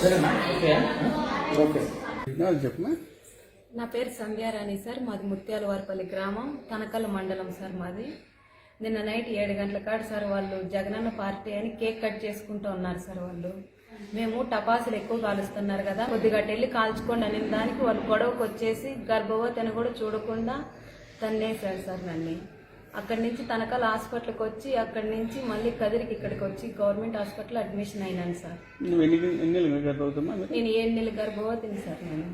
సరేనా okay okay చెప్పమా నా పేరు సంధ్యారాణి సార్ మాది ముత్యాల వారిపల్లి గ్రామం తనకల్ మండలం సార్ మాది. నిన్న నైట్ ఏడు గంటల కాడ సార్ వాళ్ళు జగనన్న పార్టీ అని కేక్ కట్ చేసుకుంటూ ఉన్నారు సార్ వాళ్ళు. మేము టపాసులు ఎక్కువ కాలుస్తున్నారు కదా కొద్దిగా వెళ్ళి కాల్చుకోండి అనే దానికి వాళ్ళు గొడవకు వచ్చేసి గర్భవతిని కూడా చూడకుండా తన్నేశారు సార్ నన్ను. అక్కడి నుంచి తనకాల హాస్పిటల్కి వచ్చి అక్కడి నుంచి మళ్ళీ కదిరికి ఇక్కడికి వచ్చి గవర్నమెంట్ హాస్పిటల్ అడ్మిషన్ అయినాను సార్. నేను ఏడు నెలలు గర్భవతిని సార్ నేను.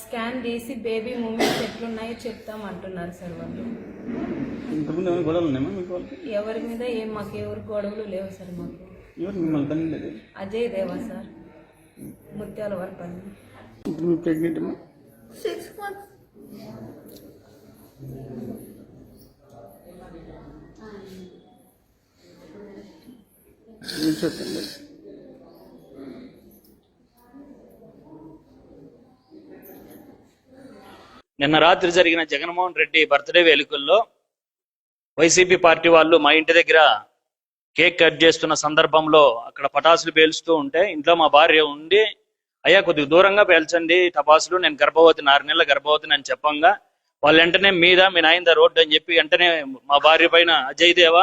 స్కాన్ తీసి బేబీ మూమెంట్స్ ఎట్లున్నాయో చెప్తాం అంటున్నారు సార్ వాళ్ళు. ఎవరి మీద ఏం మాకు ఎవరు గొడవలు లేవు సార్ మాకు. అజయ్ దేవా సార్ ముత్యాల వరపల్లి. ప్రెగ్నెంట్ సిక్స్ మంత్స్ చెప్పండి నిన్న రాత్రి జరిగిన జగన్మోహన్ రెడ్డి బర్త్డే వేడుకల్లో వైసీపీ పార్టీ వాళ్ళు మా ఇంటి దగ్గర కేక్ కట్ చేస్తున్న సందర్భంలో అక్కడ పటాసులు పేలుస్తూ ఉంటే ఇంట్లో మా భార్య ఉండి అయ్యా కొద్దిగా దూరంగా పేల్చండి టపాసులు నేను గర్భవతిని ఆరు నెలల గర్భవతిని అని చెప్పంగా వాళ్ళు వెంటనే మీద మీ నాయన రోడ్డు అని చెప్పి వెంటనే మా భార్య పైన అజయ్ దేవ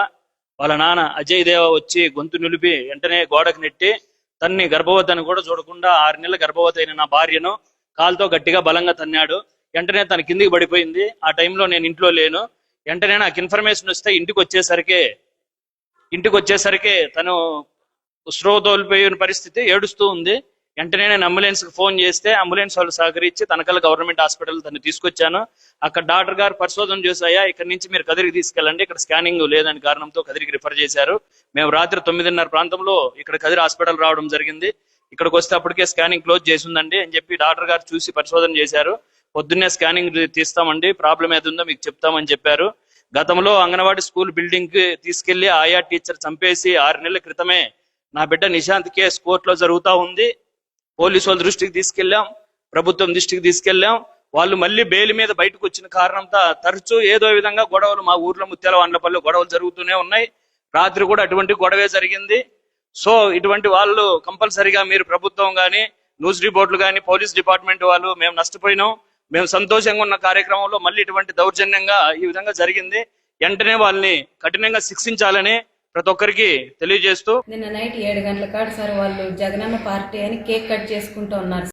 వాళ్ళ నాన్న అజయ్ దేవ వచ్చి గొంతు నిలిపి వెంటనే గోడకు నెట్టి తన్ని గర్భవతి అని కూడా చూడకుండా ఆరు నెలల గర్భవతి అయిన నా భార్యను కాలుతో గట్టిగా బలంగా తన్నాడు. వెంటనే తన కిందికి పడిపోయింది. ఆ టైంలో నేను ఇంట్లో లేను. వెంటనే నాకు ఇన్ఫర్మేషన్ వస్తే ఇంటికి వచ్చేసరికి ఇంటికి వచ్చేసరికి తను స్రో తోలిపోయిన పరిస్థితి ఏడుస్తూ ఉంది. వెంటనే నేను అంబులెన్స్కి ఫోన్ చేస్తే అంబులెన్స్ వాళ్ళు సహకరించి తనకల్ గవర్నమెంట్ హాస్పిటల్ తను తీసుకొచ్చాను. అక్కడ డాక్టర్ గారు పరిశోధన చేశాయా ఇక్కడ నుంచి మీరు కదిరికి తీసుకెళ్ళండి ఇక్కడ స్కానింగ్ లేదని కారణంతో కదిరికి రిఫర్ చేశారు. మేము రాత్రి తొమ్మిదిన్నర ప్రాంతంలో ఇక్కడ కదిరి హాస్పిటల్ రావడం జరిగింది. ఇక్కడికి వస్తే అప్పటికే స్కానింగ్ క్లోజ్ చేసి ఉందండి అని చెప్పి డాక్టర్ గారు చూసి పరిశోధన చేశారు. పొద్దున్నే స్కానింగ్ తీస్తామండి ప్రాబ్లం ఏది ఉందో మీకు చెప్తామని చెప్పారు. గతంలో అంగన్వాడీ స్కూల్ బిల్డింగ్కి తీసుకెళ్ళి ఆయా టీచర్ చంపేసి ఆరు నెలల క్రితమే నా బిడ్డ నిశాంత్ కేసు కోర్టులో జరుగుతా ఉంది. పోలీసు వాళ్ళ దృష్టికి తీసుకెళ్ళాం ప్రభుత్వం దృష్టికి తీసుకెళ్ళాం వాళ్ళు మళ్ళీ బెయిల్ మీద బయటకు వచ్చిన కారణంతో తరచూ ఏదో విధంగా గొడవలు మా ఊర్లో ముత్యాల వండ్లపల్లి గొడవలు జరుగుతూనే ఉన్నాయి. రాత్రి కూడా అటువంటి గొడవే జరిగింది. సో ఇటువంటి వాళ్ళు కంపల్సరిగా మీరు ప్రభుత్వం కానీ న్యూస్ రిపోర్ట్లు కానీ పోలీస్ డిపార్ట్మెంట్ వాళ్ళు మేము నష్టపోయినాం. మేము సంతోషంగా ఉన్న కార్యక్రమంలో మళ్ళీ ఇటువంటి దౌర్జన్యంగా ఈ విధంగా జరిగింది. వెంటనే వాళ్ళని కఠినంగా శిక్షించాలని ప్రతి ఒక్కరికి తెలియజేస్తూ నిన్న నైట్ ఏడు గంటల కాడ సార్ వాళ్ళు జగనన్న పార్టీ అని కేక్ కట్ చేసుకుంటూ ఉన్నారు.